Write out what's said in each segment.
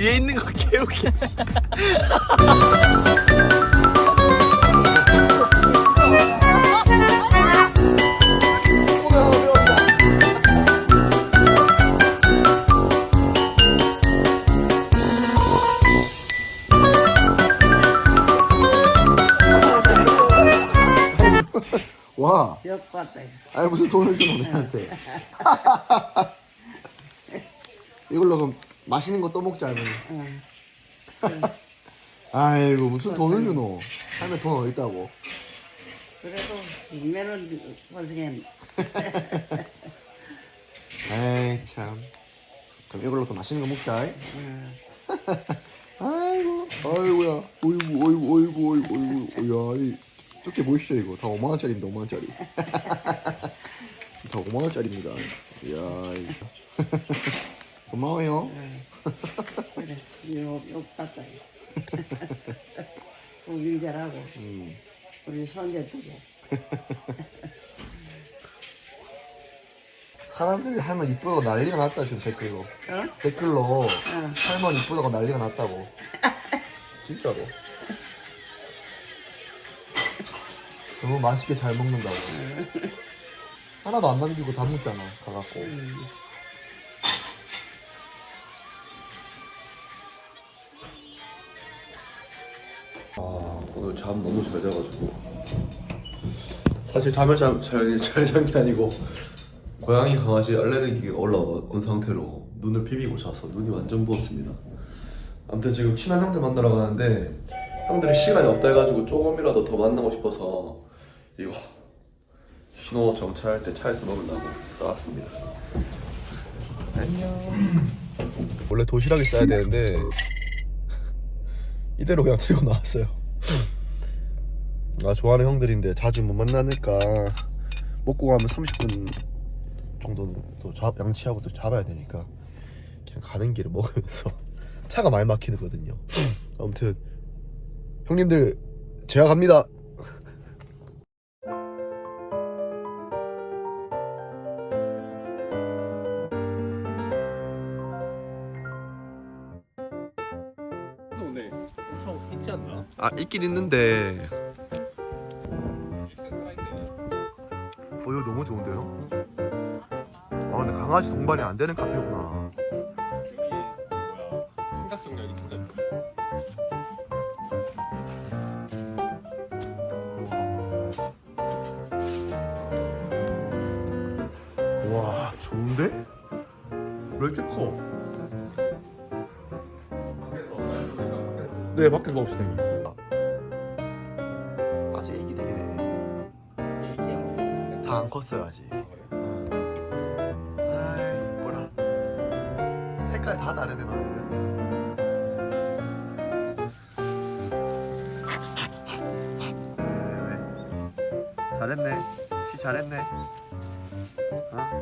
뒤에 있는 거 개웃기. 와. 아니 무슨 돈을 주노 내한테. 이걸로 그럼 맛있는 거 또 먹자 할머니. 응. 아이고 무슨 돈을 주노. 할머니 돈 어디 있다고. 그래도 이면은 고생했네. 에이 참. 그럼 이걸로 또 맛있는 거 먹자. 응. 아이고, 아이고야, 어이구, 어이구, 어이구, 어이구, 어이구, 야, 이 저게 보이시죠 이거 다 5만 원짜리입니다, 5만 원짜리. 다 5만 원짜리입니다. 이야, 이거. 고마워요. 응. 그래, 역, 역봤다. 우길 잘하고, 음. 우리 손자들이. 사람들이 할머니 이쁘다고 난리가 났다 지금 댓글로. 어? 댓글로 응. 할머니 이쁘다고 난리가 났다고. 진짜로. 너무 맛있게 잘 먹는다고. 하나도 안 남기고 다 먹잖아, 가갖고. 응. 오늘 잠 너무 잘 자가지고. 사실 잠을 잘, 잘, 잘잔게 아니고 고양이 강아지 알레르기가 올라온 상태로 눈을 비비고 자서 눈이 완전 부었습니다. 아무튼 지금 친한 형들 만나러 가는데 형들이 시간이 없다 해가지고 조금이라도 더 만나고 싶어서 이거 신호 정차할 때 차에서 먹으려고 싸왔습니다. 안녕. 원래 도시락을 싸야 되는데 이대로 그냥 들고 나왔어요. 아 좋아하는 형들인데 자주 못 만나니까 먹고 가면 30분 정도는 또 잡, 양치하고 또 잡아야 되니까 그냥 가는 길을 먹으면서 차가 많이 막히거든요. 아무튼 형님들 제가 갑니다. 있긴 있는데 어 이거 너무 좋은데요? 아 근데 강아지 동반이 안 되는 카페구나. 와 좋은데? 왜 이렇게 커? 네 밖에서 먹읍시다 형님 아직 애기들이네 다 안 컸어요 아직 응. 아이 이뻐라 색깔 다 다르네 너는 왜? 잘했네 시 잘했네 어?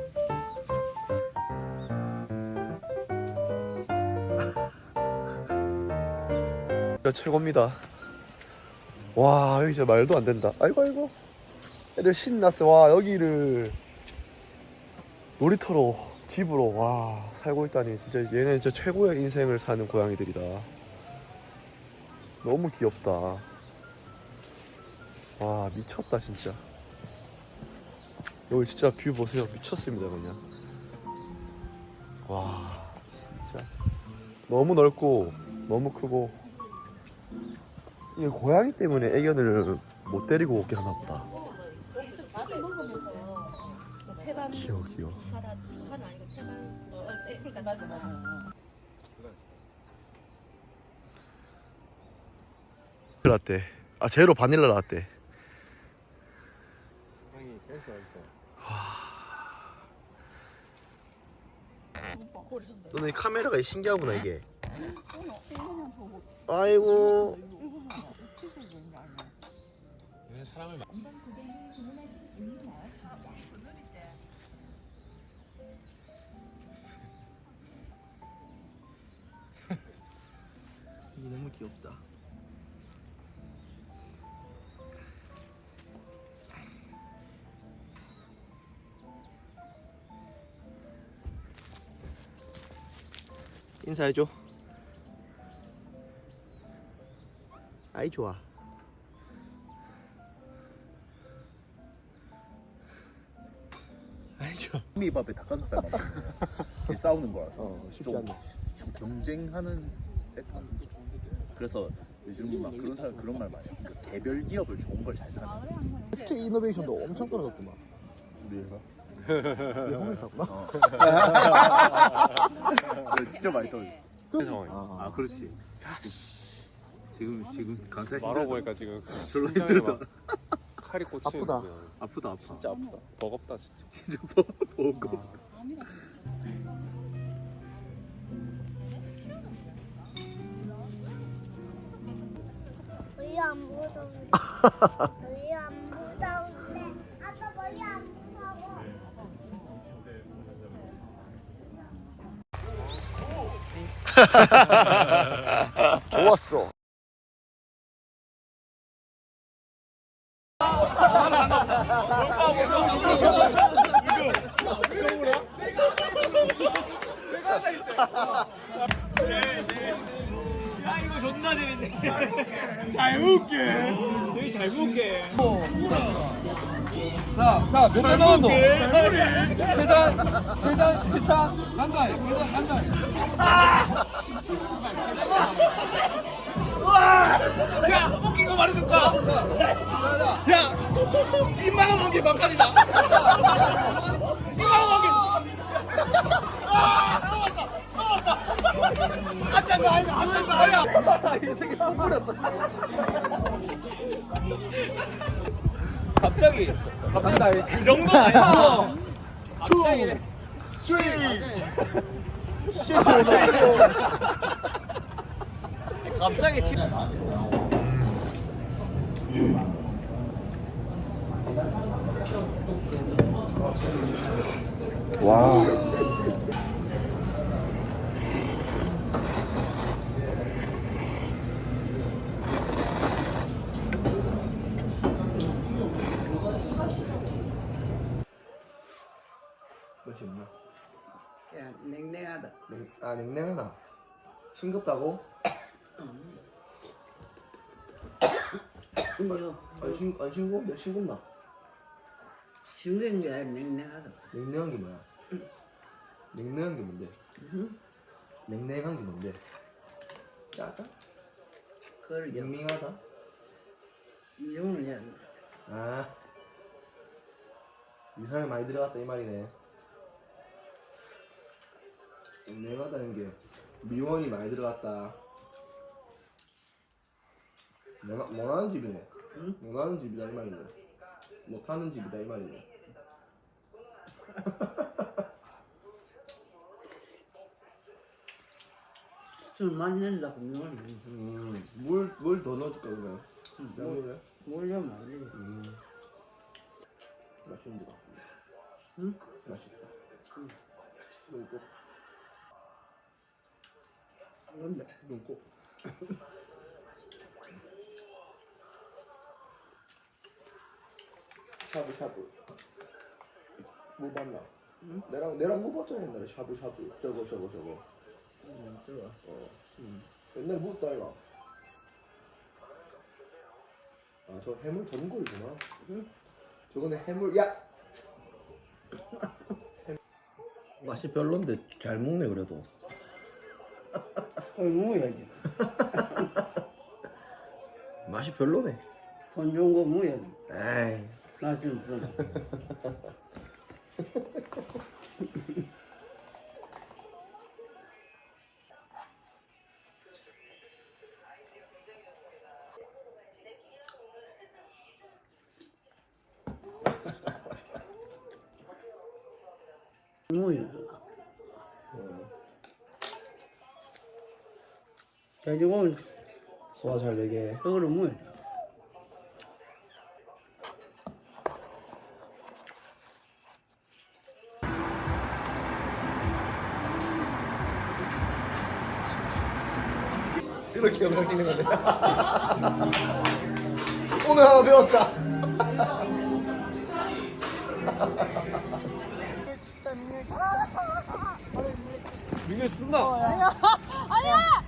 최고입니다. 와 여기 진짜 말도 안 된다. 아이고 아이고. 애들 신났어. 와 여기를 놀이터로 집으로 와 살고 있다니 진짜 얘네 진짜 최고의 인생을 사는 고양이들이다. 너무 귀엽다. 와 미쳤다 진짜. 여기 진짜 뷰 보세요. 미쳤습니다 그냥. 와 진짜 너무 넓고 너무 크고 이게 고양이 때문에 애견을 못 데리고 오게 하나 보다. 태반 귀여워 귀여워. 주사다 주사는 아니고 태반 어, 어, 에, 그러니까 맞아 맞아. 라떼. 아 제로 바닐라 라떼. 세상에 센스가 있어. 너네 카메라가 신기하구나 이게. 아이고. 막 이게 너무 귀엽다. 인사해줘. 아이 좋아. 아이 좋아. 콩잎밥에 닭가슴살 먹는 게 싸우는 거라서 어, 쉽지 좀, 않네. 좀 경쟁하는 섹터 그래서 요즘 막 그런 사람 그런 말 많이 해요 그 개별 기업을 좋은 걸 잘 사는 SK 이노베이션도 엄청 떨어졌구만. 우리 회사 내 형이 샀구나. 네, 진짜 많이 떨어졌어 그 상황이. 아 그렇지 지금 지금 강사 말하고 힘들다 보니까 지금 별로 심장에 힘들다 막 칼이 꽂히는 아프다. 거야. 아프다 아파 진짜 아프다. 버겁다 진짜. 진짜 버- 버거 머리 안 무서운데. 머리 안 무서운데. 아빠 머리 안 무서워. 좋았어. 자, 자, 몇차 남았노? 세 잔, 세 잔, 세 잔, 간다, 간다, 간다. 야, 웃긴 거 말해줄까? 야, 이만한 한개 막간이다. 안 된다, 아니다, 안 된다, 아니야. 이 새끼 손버렸다. 갑자기 간다 그 정도 아니야 갑자기 갑자기 티 와. 맛이 없나? 야, 냉랭하다. 냉, 아 냉랭하다. 싱겁다고? 근데요, 안 싱, 안 싱거운데 싱겁나? 싱거운 게 아니라 냉랭하다. 냉랭한 게 뭐야? 냉랭한 게 뭔데? 냉랭한 게 뭔데? 짜다? 그러게. 밍밍하다? 이거는 야, 아 이상하게 많이 들어갔다 이 말이네 냉랭하다는 게 미원이 많이 들어갔다. 원하, 원하는 집이네. 응? 원하는 집이다 이 말이네. 못하는 집이다 이 말이네. 술 많이 낸다고 뭘, 음물뭘 더 넣어줄까 그러면? 양물에 뭘좀 많이 내. 음. 맛있는 것 같은데 응? 맛있다. 응. 이거 이건 꼭 샤브샤브 뭐 봤나? 응? 내랑 내랑 뭐 봤잖아 옛날에 샤브샤브 저거 저거 저거 음, 저거. 어 응. 옛날에 뭐 봤다 이거 아저 해물 전골이구나 응? 저거는 해물 야 맛이 별론데 잘 먹네 그래도 어, 먹어야지. 맛이 별로네 돈 좋은 거 먹어야지. 에이 나좀 써. 뭐야? 돼지고기 소화 잘 되게 뭐야? 이렇게 영상 찍는 건데. 오늘 하나 배웠다. 민규 춘다. 아니야.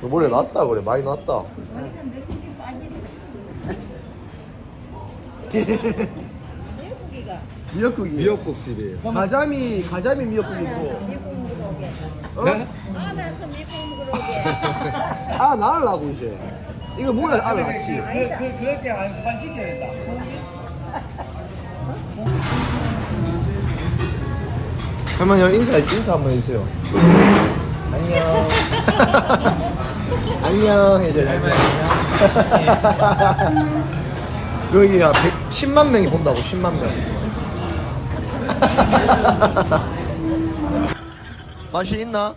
저번에 났다 그래 많이 났다. 미역국이. 미역국 집이에요. 가자미 가자미 미역국이고. 네? 아 나으려고 이제. 이거 뭐야 알아 같이. 그 그렇게 안 빨리 시켜야 된다. 할머니 인사 인사 한번 해주세요. 안녕. 안녕 해줘요. 여기 한 10만 명이 본다고 10만 명. 맛이 있나?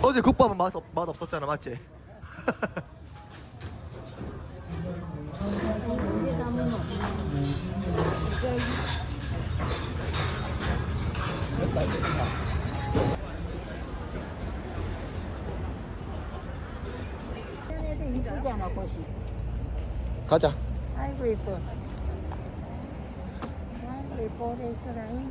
어제 국밥은 맛, 없, 맛 없었잖아 맞지? 가자. 아이고 이뻐. 아이고 이뻐 레스토랑이.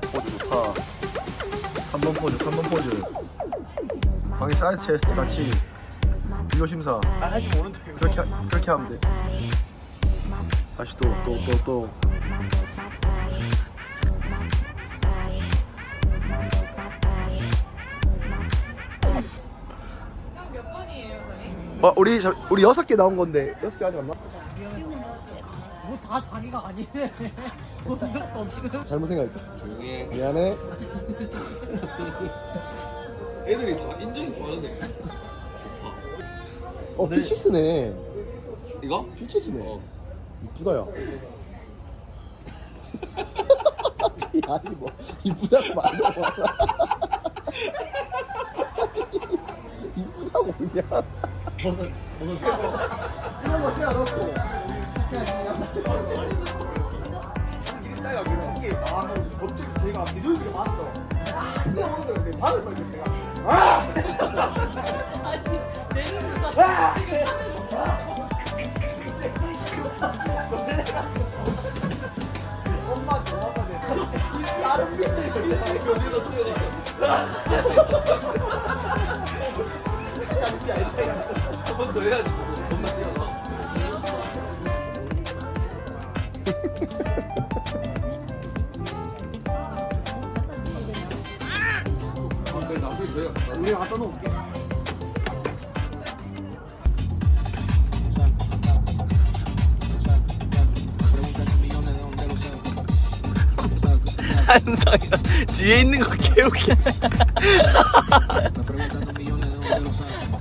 포즈 좋다. 3번 포즈, 3번 포즈. 방에 사이즈 체스트 같이 비교 심사. 아 할줄 모르는데 이거. 그렇게 하- 그렇게 하면 돼. 다시 또 또 또 또. 어, 우리 저, 우리 여섯 개 나온 건데 여섯 개 아직 안 나? 뭐 다 자기가 아니네. 본 적도 없이. 잘못 생각했다. 조용히 해. 미안해. 애들이 다 인정이 빠르네. 어 피치스네. 이거? 피치스네. 어. 이쁘다 야. 야 아니 뭐 이쁘다고 말도 이쁘다고 그냥. 버섯 버섯 이런 거 세야 넣고. 야 미친게 아 갑자기 내가 미도이를 봤어. 아 뛰어오는 거야 내 발을 벌써 내가. 한번 더 해야지. 겁나 뛰어나. 아, 그래, 나중에 저희가 우리가 갖다 놓을게. 한상이가 뒤에 있는 거 개웃기.